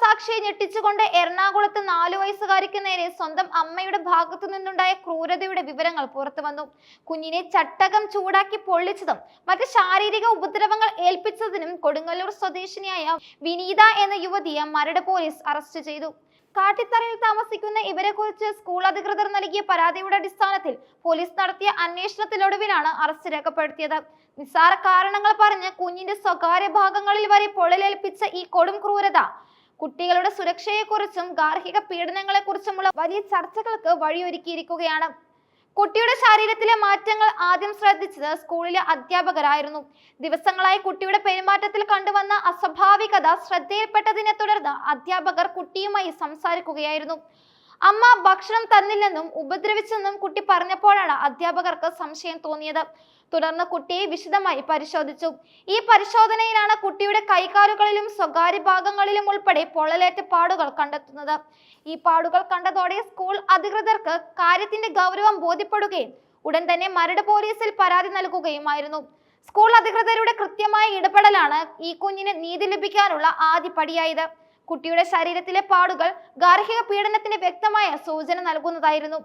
സാക്ഷിയെ ഞെട്ടിച്ചുകൊണ്ട് എറണാകുളത്ത് നാലു വയസ്സുകാരിക്ക് നേരെ സ്വന്തം അമ്മയുടെ ഭാഗത്തു നിന്നുണ്ടായ ക്രൂരതയുടെ വിവരങ്ങൾ പുറത്തു വന്നു. കുഞ്ഞിനെ ചട്ടകം ചൂടാക്കി പൊള്ളിച്ചതും മറ്റ് ശാരീരിക ഉപദ്രവങ്ങൾ ഏൽപ്പിച്ചതിനും കൊടുങ്ങല്ലൂർ സ്വദേശിനിയായ വിനീത എന്ന യുവതിയെ മരട് പോലീസ് അറസ്റ്റ് ചെയ്തു. കാട്ടിത്തറയിൽ താമസിക്കുന്ന ഇവരെ കുറിച്ച് സ്കൂൾ അധികൃതർ നൽകിയ പരാതിയുടെ അടിസ്ഥാനത്തിൽ പോലീസ് നടത്തിയ അന്വേഷണത്തിനൊടുവിലാണ് അറസ്റ്റ് രേഖപ്പെടുത്തിയത്. നിസ്സാര കാരണങ്ങൾ പറഞ്ഞ് കുഞ്ഞിന്റെ സ്വകാര്യ ഭാഗങ്ങളിൽ വരെ പൊള്ളലേൽപ്പിച്ച ഈ കൊടും ക്രൂരത കുട്ടികളുടെ സുരക്ഷയെക്കുറിച്ചും ഗാർഹിക പീഡനങ്ങളെക്കുറിച്ചുമുള്ള വലിയ ചർച്ചകൾക്ക് വഴിയൊരുക്കിയിരിക്കുകയാണ്. കുട്ടിയുടെ ശരീരത്തിലെ മാറ്റങ്ങൾ ആദ്യം ശ്രദ്ധിച്ചത് സ്കൂളിലെ അധ്യാപകരായിരുന്നു. ദിവസങ്ങളായി കുട്ടിയുടെ പെരുമാറ്റത്തിൽ കണ്ടുവന്ന അസ്വാഭാവികത ശ്രദ്ധയിൽപ്പെട്ടതിനെ തുടർന്ന് അധ്യാപകർ കുട്ടിയുമായി സംസാരിക്കുകയായിരുന്നു. അമ്മ ഭക്ഷണം തന്നില്ലെന്നും ഉപദ്രവിച്ചെന്നും കുട്ടി പറഞ്ഞപ്പോഴാണ് അധ്യാപകർക്ക് സംശയം തോന്നിയത്. തുടർന്ന് കുട്ടിയെ വിശദമായി പരിശോധിച്ചു. ഈ പരിശോധനയിലാണ് കുട്ടിയുടെ കൈകാലുകളിലും സ്വകാര്യ ഭാഗങ്ങളിലും ഉൾപ്പെടെ പൊള്ളലേറ്റ പാടുകൾ കണ്ടെത്തുന്നത്. ഈ പാടുകൾ കണ്ടതോടെ സ്കൂൾ അധികൃതർക്ക് കാര്യത്തിന്റെ ഗൗരവം ബോധ്യപ്പെടുകയും ഉടൻ തന്നെ മരട് പോലീസിൽ പരാതി നൽകുകയുമായിരുന്നു. സ്കൂൾ അധികൃതരുടെ കൃത്യമായ ഇടപെടലാണ് ഈ കുഞ്ഞിന് നീതി ലഭിക്കാനുള്ള ആദ്യ പടിയായത്. കുട്ടിയുടെ ശരീരത്തിലെ പാടുകൾ ഗാർഹിക പീഡനത്തിന് വ്യക്തമായ സൂചന നൽകുന്നതായിരുന്നു.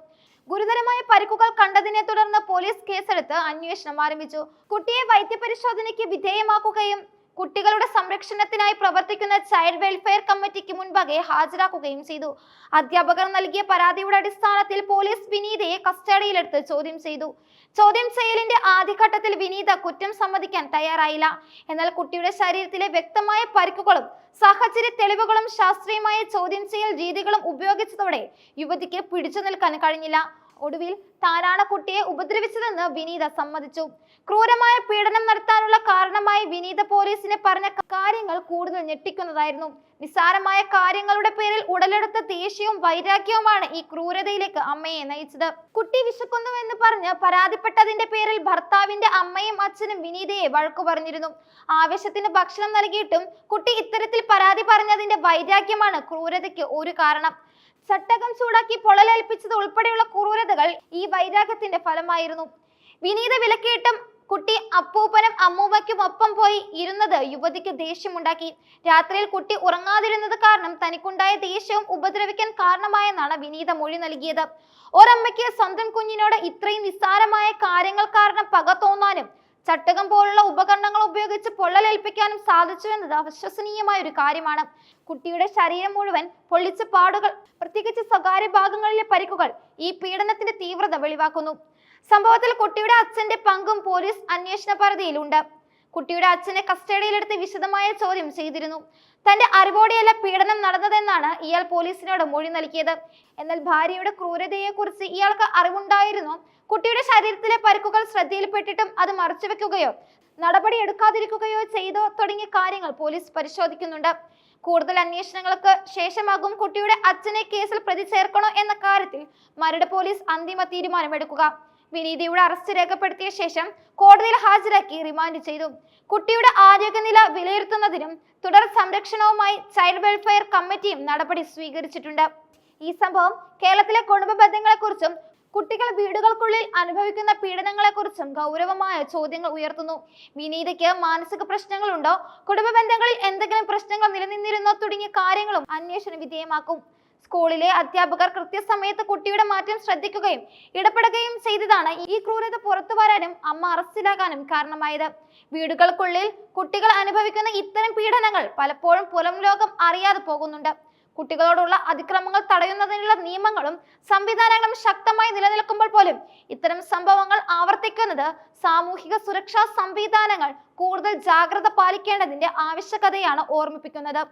ഗുരുതരമായ പരിക്കുകൾ കണ്ടതിനെ തുടർന്ന് പോലീസ് കേസെടുത്ത് അന്വേഷണം ആരംഭിച്ചു. കുട്ടിയെ വൈദ്യപരിശോധനയ്ക്ക് വിധേയമാക്കുകയും കുട്ടികളുടെ സംരക്ഷണത്തിനായി പ്രവർത്തിക്കുന്ന ചൈൽഡ് വെൽഫെയർ കമ്മിറ്റിക്ക് മുൻപാകെ ഹാജരാക്കുകയും ചെയ്തു. അധ്യാപകർ നൽകിയ പരാതിയുടെ അടിസ്ഥാനത്തിൽ പോലീസ് വിനീതയെ കസ്റ്റഡിയിലെടുത്ത് ചോദ്യം ചെയ്തു. ചോദ്യം ചെയ്യലിന്റെ ആദ്യഘട്ടത്തിൽ വിനീത കുറ്റം സമ്മതിക്കാൻ തയ്യാറായില്ല. എന്നാൽ കുട്ടിയുടെ ശരീരത്തിലെ വ്യക്തമായ പരിക്കുകളും സാഹചര്യ തെളിവുകളും ശാസ്ത്രീയമായ ചോദ്യം ചെയ്യൽ രീതികളും ഉപയോഗിച്ചതോടെ യുവതിക്ക് പിടിച്ചു നിൽക്കാൻ കഴിഞ്ഞില്ല. ഒടുവിൽ താനാണ് കുട്ടിയെ ഉപദ്രവിച്ചതെന്ന് വിനീത സമ്മതിച്ചു. ക്രൂരമായ പീഡനം നടത്താനുള്ള കാരണമായി വിനീത പോലീസിനെ പറഞ്ഞ കാര്യങ്ങൾ കൂടുതൽ ഞെട്ടിക്കുന്നതായിരുന്നു. നിസ്സാരമായ കാര്യങ്ങളുടെ പേരിൽ ഉടലെടുത്ത ദേഷ്യവും വൈരാഗ്യവുമാണ് ഈ ക്രൂരതയിലേക്ക് അമ്മയെ നയിച്ചത്. കുട്ടി വിശക്കുന്നു എന്ന് പറഞ്ഞ് പരാതിപ്പെട്ടതിന്റെ പേരിൽ ഭർത്താവിന്റെ അമ്മയും അച്ഛനും വിനീതയെ വഴക്കു പറഞ്ഞിരുന്നു. ആവശ്യത്തിന് ഭക്ഷണം നൽകിയിട്ടും കുട്ടി ഇത്തരത്തിൽ പരാതി പറഞ്ഞതിന്റെ വൈരാഗ്യമാണ് ക്രൂരതയ്ക്ക് ഒരു കാരണം. ചട്ടകം ചൂടാക്കി പൊള്ളലേൽപ്പിച്ചത് ഉൾപ്പെടെയുള്ള ക്രൂരതകൾ ഈ വൈരാഗ്യത്തിന്റെ ഫലമായിരുന്നു. വിനീത വിലക്കിയിട്ടും കുട്ടി അപ്പൂപ്പനും അമ്മൂമ്മയ്ക്കും ഒപ്പം പോയി ഇരുന്നത് യുവതിക്ക് ദേഷ്യമുണ്ടാക്കി. രാത്രിയിൽ കുട്ടി ഉറങ്ങാതിരുന്നത് കാരണം തനിക്കുണ്ടായ ദേഷ്യവും ഉപദ്രവിക്കാൻ കാരണമായെന്നാണ് വിനീത മൊഴി നൽകിയത്. ഒരമ്മയ്ക്ക് സ്വന്തം കുഞ്ഞിനോട് ഇത്രയും നിസ്സാരമായ കാര്യങ്ങൾ കാരണം പക തോന്നാനും ചട്ടകം പോലുള്ള ഉപകരണങ്ങൾ ഉപയോഗിച്ച് പൊള്ളലേൽപ്പിക്കാനും സാധിച്ചു എന്നത് അവിശ്വസനീയമായ ഒരു കാര്യമാണ്. കുട്ടിയുടെ ശരീരം മുഴുവൻ പൊള്ളിച്ച പാടുകൾ പ്രത്യേകിച്ച് സ്വകാര്യ ഭാഗങ്ങളിലെ പരിക്കുകൾ ഈ പീഡനത്തിന്റെ തീവ്രത വെളിവാക്കുന്നു. സംഭവത്തിൽ കുട്ടിയുടെ അച്ഛന്റെ പങ്കും പോലീസ് അന്വേഷണ പരിധിയിലുണ്ട്. കുട്ടിയുടെ അച്ഛനെ കസ്റ്റഡിയിലെടുത്ത് വിശദമായ ചോദ്യം ചെയ്തിരുന്നു. തന്റെ അറിവോടെയല്ല പീഡനം നടന്നതെന്നാണ് ഇയാൾ പോലീസിനോട് മൊഴി നൽകിയത്. എന്നാൽ ഭാര്യയുടെ ക്രൂരതയെക്കുറിച്ച് ഇയാൾക്ക് അറിവുണ്ടായിരുന്നു? കുട്ടിയുടെ ശരീരത്തിലെ പരുക്കുകൾ ശ്രദ്ധയിൽപ്പെട്ടിട്ടും അത് മറച്ചുവെക്കുകയോ നടപടി എടുക്കാതിരിക്കുകയോ ചെയ്തോ തുടങ്ങിയ കാര്യങ്ങൾ പോലീസ് പരിശോധിക്കുന്നുണ്ട്. കൂടുതൽ അന്വേഷണങ്ങൾക്ക് ശേഷമാകും കുട്ടിയുടെ അച്ഛനെ കേസിൽ പ്രതി ചേർക്കണോ എന്ന കാര്യത്തിൽ മരട് പോലീസ് അന്തിമ തീരുമാനമെടുക്കുക. വിനീതയുടെ അറസ്റ്റ് രേഖപ്പെടുത്തിയ ശേഷം കോടതിയിൽ ഹാജരാക്കി റിമാൻഡ് ചെയ്തു. കുട്ടിയുടെ ആരോഗ്യനില വിലയിരുത്തുന്നതിനും തുടർ സംരക്ഷണവുമായി ചൈൽഡ് വെൽഫെയർ കമ്മിറ്റിയും നടപടി സ്വീകരിച്ചിട്ടുണ്ട്. ഈ സംഭവം കേരളത്തിലെ കുടുംബ ബന്ധങ്ങളെക്കുറിച്ചും കുട്ടികൾ വീടുകൾക്കുള്ളിൽ അനുഭവിക്കുന്ന പീഡനങ്ങളെക്കുറിച്ചും ഗൗരവമായ ചോദ്യങ്ങൾ ഉയർത്തുന്നു. വിനീതയ്ക്ക് മാനസിക പ്രശ്നങ്ങളുണ്ടോ? കുടുംബ ബന്ധങ്ങളിൽ എന്തെങ്കിലും പ്രശ്നങ്ങൾ നിലനിന്നിരുന്നോ തുടങ്ങിയ കാര്യങ്ങളും അന്വേഷണ വിധേയമാക്കും. സ്കൂളിലെ അധ്യാപകർ കൃത്യസമയത്ത് കുട്ടിയുടെ മാറ്റം ശ്രദ്ധിക്കുകയും ഇടപെടുകയും ചെയ്തതാണ് ഈ ക്രൂരത പുറത്തു വരാനും അമ്മ അറസ്റ്റിലാകാനും കാരണമായത്. വീടുകൾക്കുള്ളിൽ കുട്ടികൾ അനുഭവിക്കുന്ന ഇത്തരം പീഡനങ്ങൾ പലപ്പോഴും പുറം ലോകം അറിയാതെ പോകുന്നുണ്ട്. കുട്ടികളോടുള്ള അതിക്രമങ്ങൾ തടയുന്നതിനുള്ള നിയമങ്ങളും സംവിധാനങ്ങളും ശക്തമായി നിലനിൽക്കുമ്പോൾ പോലും ഇത്തരം സംഭവങ്ങൾ ആവർത്തിക്കുന്നത് സാമൂഹിക സുരക്ഷാ സംവിധാനങ്ങൾ കൂടുതൽ ജാഗ്രത പാലിക്കേണ്ടതിന്റെ ആവശ്യകതയാണ് ഓർമ്മിപ്പിക്കുന്നത്.